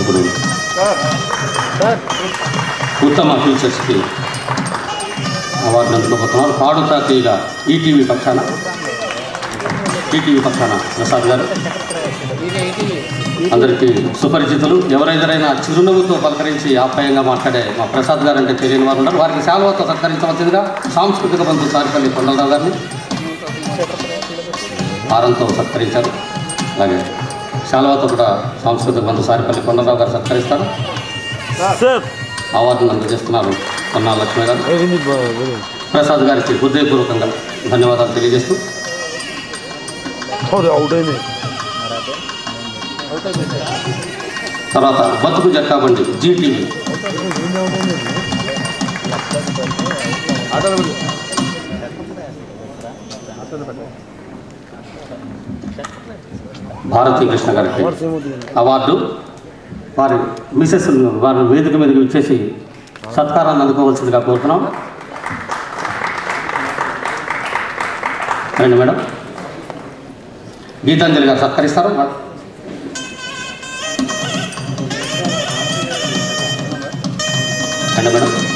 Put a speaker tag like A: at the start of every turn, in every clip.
A: ఇప్పుడు ఉత్తమ ఫీచర్స్కి అవార్డు అందుకోబోతున్నారు పాడుతా తీగ ఈటీవీ పక్షాన. ఈటీవీ పక్షాన ప్రసాద్ గారు. అందరికీ సుపరిచితులు. ఎవరైనా చిరునవ్వుతో పలకరించి ఆప్యాయంగా మాట్లాడే మా ప్రసాద్ గారు అంటే తెలియని వారు ఉన్నారు వారికి సేవలతో సత్కరించవలసిందిగా సాంస్కృతిక బంధు సారిపల్లి కొండలరావు గారిని హారంతో సత్కరించారు. అలాగే శాలవాతో కూడా సాంస్కృతిక బంధు సారిపల్లి కొండలరావు గారు సత్కరిస్తారు. అవార్డును అందజేస్తున్నారు కొన్నా లక్ష్మి గారు. ప్రసాద్ గారికి హృదయపూర్వకంగా ధన్యవాదాలు తెలియజేస్తూ. తర్వాత బతుకు జట్కా బండి జీటీవీ. భారతీ కృష్ణ గారికి అవార్డు వారి మిసెస్ వారి వేదిక మీదకి వచ్చేసి సత్కారాన్ని అందుకోవాల్సిందిగా కోరుతున్నాం. రండి మేడం. గీతాంజలి గారు సత్కరిస్తారు. రండి మేడం.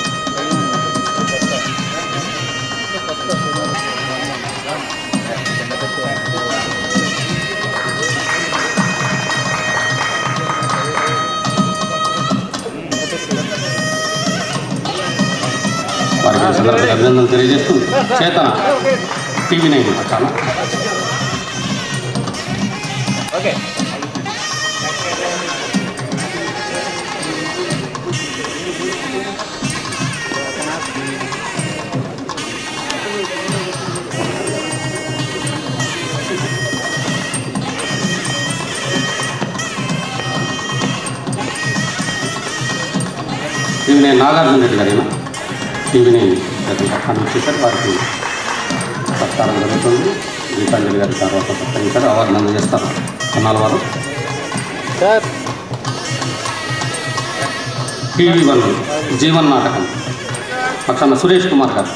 A: సందర్భంగా అభినందనలు తెలియజేస్తూ చేతన టీవీ నైన్ పట్టాన టీవీ నైన్ నాగార్జున రెడ్డి గారేనా? నైన్ పట్టాను చేశారు వారికి సత్కారం జరుగుతుంది. గీతాంజలి గారి తర్వాత సత్కరించారు అవార్డును అందజేస్తారు కొన్నాళ్ళ వారు? టీవీ వన్ జీవన్ నాటకం. పక్షాన సురేష్ కుమార్ గారు.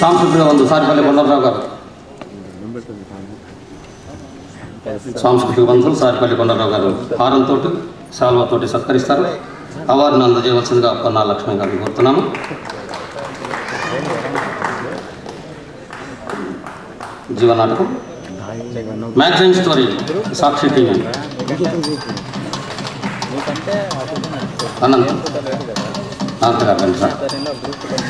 A: సాంస్కృతిక బంధు సారిపల్లి కొండలరావు గారు. సాంస్కృతిక బంధు సారిపల్లి కొండరావు గారు హారంతో శాల్వతోటి సత్కరిస్తారు. అవార్డును అందజేయవలసిందిగా పొన్నా లక్ష్మణ్ గారిని కోరుతున్నాము. జీవనాటకం. Magazine story Sakshi TV. Anant.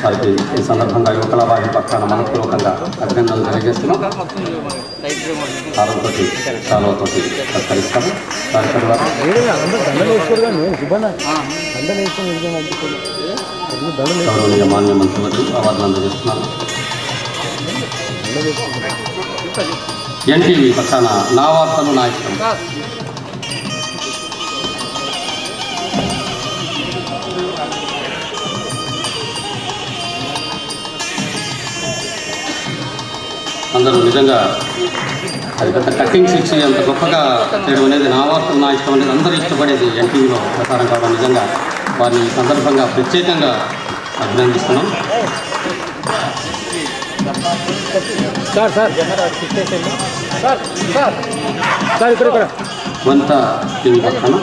A: వారికి ఈ సందర్భంగా యువకుల వారి పక్షాన మనపూర్వకంగా అభినందనలు తెలియజేస్తున్నాం. చాలతోటి సత్కరిస్తాము
B: అనిపిస్తుంది దండలు
A: గౌరవనీయ మాన్య మంత్రివర్యులు అవార్డులు అందజేస్తున్నాను ఎన్టీవీ పక్షాన నా వార్తలు నా ఇష్టం. అందరూ నిజంగా అది పెద్ద కట్టింగ్స్ ఇచ్చి అంత గొప్పగా చేయడం అనేది నా వార్తలు నా ఇష్టం అనేది అందరూ ఇష్టపడేది ఎన్టీవీలో ప్రసారం కావడం నిజంగా. వారిని ఈ సందర్భంగా ప్రత్యేకంగా అభినందిస్తున్నాం.
B: Sir sir. Sir sir. Sir ఇక్కడ ఇక్కడ.
A: వంత టీవీ పక్కన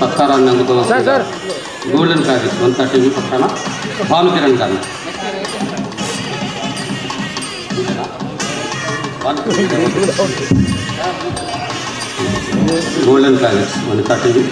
A: సత్కారాన్ని
B: సార్.
A: గోల్డెన్ ప్యారిస్ వంత టీవీ పక్కన భానుకిరణ్ గారు. Golden palace Vanitha TV